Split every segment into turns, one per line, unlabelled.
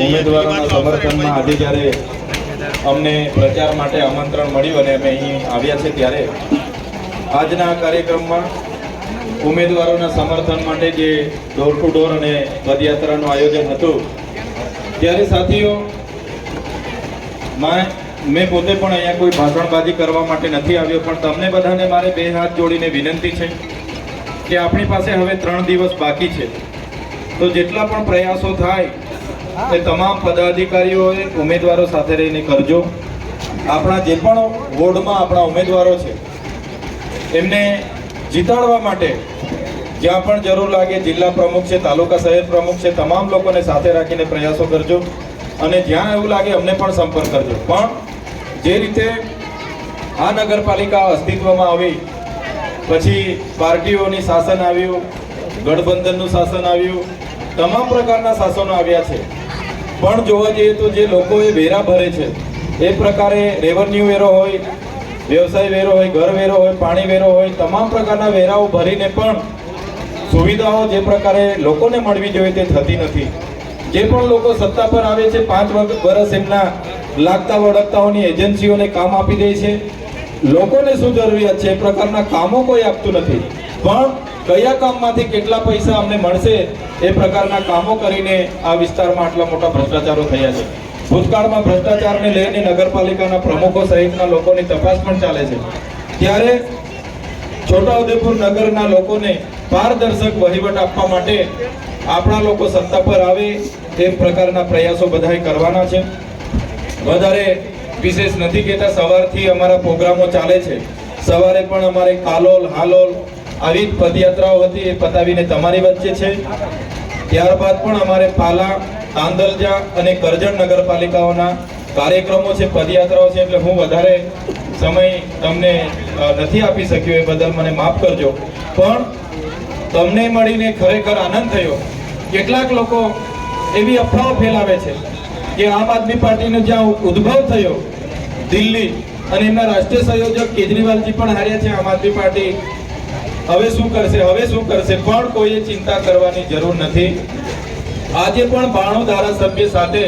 ઉમેદવારોના સમર્થનમાં આજે જ્યારે અમને પ્રચાર માટે આમંત્રણ મળ્યું અને અમે અહીં આવ્યા છે ત્યારે આજના કાર્યક્રમમાં ઉમેદવારોના સમર્થન માટે જે ડોર ટુ ડોર અને પદયાત્રાનું આયોજન હતું ત્યારે સાથીઓ મેં પોતે પણ અહીંયા કોઈ ભાષણબાજી કરવા માટે નથી આવ્યો પણ તમને બધાને મારે બે હાથ જોડીને વિનંતી છે કે આપણી પાસે હવે ત્રણ દિવસ બાકી છે. તો જેટલા પણ પ્રયાસો થાય, એ તમામ પદાધિકારીઓએ ઉમેદવારો સાથે રહીને કરજો. આપણા જે પણ વોર્ડમાં આપણા ઉમેદવારો છે, એમને જીતાડવા માટે જ્યાં પણ જરૂર લાગે જિલ્લા પ્રમુખ છે, તાલુકા શહેર પ્રમુખ છે, તમામ લોકોને સાથે રાખીને પ્રયાસો કરજો અને જ્યાં એવું લાગે અમને પણ સંપર્ક કરજો. પણ જે રીતે આ નગરપાલિકા અસ્તિત્વમાં આવી, પછી પાર્ટીઓની શાસન આવ્યું, ગઠબંધનનું શાસન આવ્યું તમામ પ્રકારના શાસનો આવ્યા છે. પણ જોવા જઈએ તો જે લોકો એ વેરા ભરે છે, એ પ્રકારે રેવન્યુ વેરો હોય, વ્યવસાય વેરો હોય, ઘર વેરો હોય, પાણી વેરો હોય, તમામ પ્રકારના વેરાઓ ભરીને પણ સુવિધાઓ જે પ્રકારે લોકોને મળવી જોઈએ તે થતી નથી. જે પણ લોકો સત્તા પર આવે છે, પાંચ વર્ષ એમના લાગતા વળગતાઓની એજન્સીઓને કામ આપી દે છે. લોકોને શું જરૂરિયાત છે, એ પ્રકારના કામો કોઈ આપતું નથી. પણ કયા કામમાંથી કેટલા પૈસા અમને મળશે એ પ્રકારના કામો કરીને આ વિસ્તારમાં આટલા મોટા ભ્રષ્ટાચારો થયા છે. ભૂતકાળમાં ભ્રષ્ટાચારને લઈને નગરપાલિકાના પ્રમુખો સહિતના લોકોની તપાસ પણ ચાલે છે. ત્યારે છોટાઉદેપુર નગરના લોકોને પારદર્શક વહીવટ આપવા માટે આપણા લોકો સત્તા પર આવે તે પ્રકારના પ્રયાસો બધાએ કરવાના છે. વધારે વિશેષ નથી કહેતા, સવારથી અમારા પ્રોગ્રામો ચાલે છે. સવારે પણ અમારે કાલોલ, હાલોલ આવી જ પદયાત્રાઓ હતી એ પતાવીને તમારી વચ્ચે છે. ત્યારબાદ પણ અમારે પાલા તાંદલજા અને કરજણ નગરપાલિકાઓના કાર્યક્રમો છે, પદયાત્રાઓ છે, એટલે હું વધારે સમય તમને નથી આપી શક્યો એ બદલ મને માફ કરજો. પણ તમને મળીને ખરેખર આનંદ થયો. કેટલાક લોકો એવી અફવાઓ ફેલાવે છે કે આમ આદમી પાર્ટીનો જ્યાં ઉદ્ભવ થયો, દિલ્હી અને એમના રાષ્ટ્રીય સંયોજક કેજરીવાલજી પણ હાર્યા છે, આમ આદમી પાર્ટી હવે શું કરશે? હવે શું કરશે? પણ કોઈએ ચિંતા કરવાની જરૂર નથી. આજે પણ બાણું ધારાસભ્ય સાથે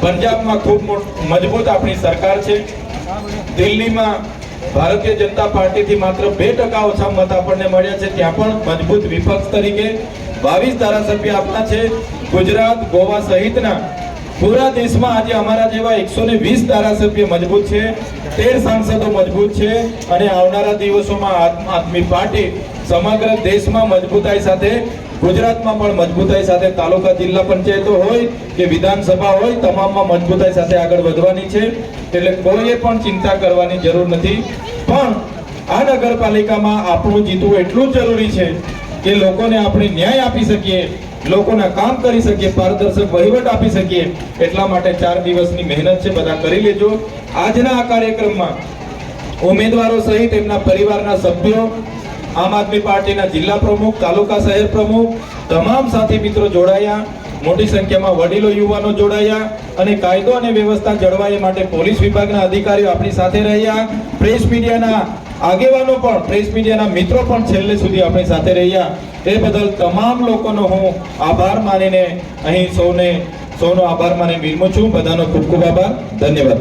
પંજાબમાં ખૂબ મજબૂત આપણી સરકાર છે. દિલ્હીમાં ભારતીય જનતા પાર્ટીથી માત્ર બે ટકા ઓછા મત આપણને મળ્યા છે. ત્યાં પણ મજબૂત વિપક્ષ તરીકે બાવીસ ધારાસભ્ય આપણા છે. ગુજરાત, ગોવા સહિતના પૂરા દેશમાં આજે અમારા જેવા એકસો ને વીસ ધારાસભ્ય મજબૂત છે, તેર સાંસદો મજબૂત છે અને આવનારા દિવસોમાં આમ આદમી પાર્ટી સમગ્ર દેશમાં મજબૂતાઈ સાથે, ગુજરાતમાં પણ મજબૂતાઈ સાથે, તાલુકા જિલ્લા પંચાયતો હોય કે વિધાનસભા હોય, તમામમાં મજબૂતાઈ સાથે આગળ વધવાની છે. એટલે કોઈએ પણ ચિંતા કરવાની જરૂર નથી. પણ આ નગરપાલિકામાં આપણું જીતવું એટલું જરૂરી છે કે લોકોને આપણે ન્યાય આપી શકીએ. લોકોના કામ કરી શકીએ, પારદર્શક વહીવટ આપી શકીએ, એટલા માટે ચાર દિવસની મહેનત છે, બધા કરી લેજો. આજના આ કાર્યક્રમમાં ઉમેદવારો સહિત એમના પરિવારના સભ્યો, આમ આદમી પાર્ટીના જિલ્લા પ્રમુખ, તાલુકા શહેર પ્રમુખ, તમામ સાથી મિત્રો જોડાયા, મોટી સંખ્યામાં વડીલો, યુવાનો જોડાયા અને કાયદો અને વ્યવસ્થા જળવાય માટે પોલીસ વિભાગના અધિકારીઓ આપણી સાથે રહ્યા. પ્રેસ મીડિયાના આગેવાનો પણ, પ્રેસ મીડિયાના મિત્રો પણ છેલ્લે સુધી આપણી સાથે રહ્યા. તે બદલ તમામ લોકોનો હું આભાર માનીને અહીં સૌને, સૌનો આભાર માની વિરમું છું. બધાનો ખૂબ ખૂબ આભાર. ધન્યવાદ.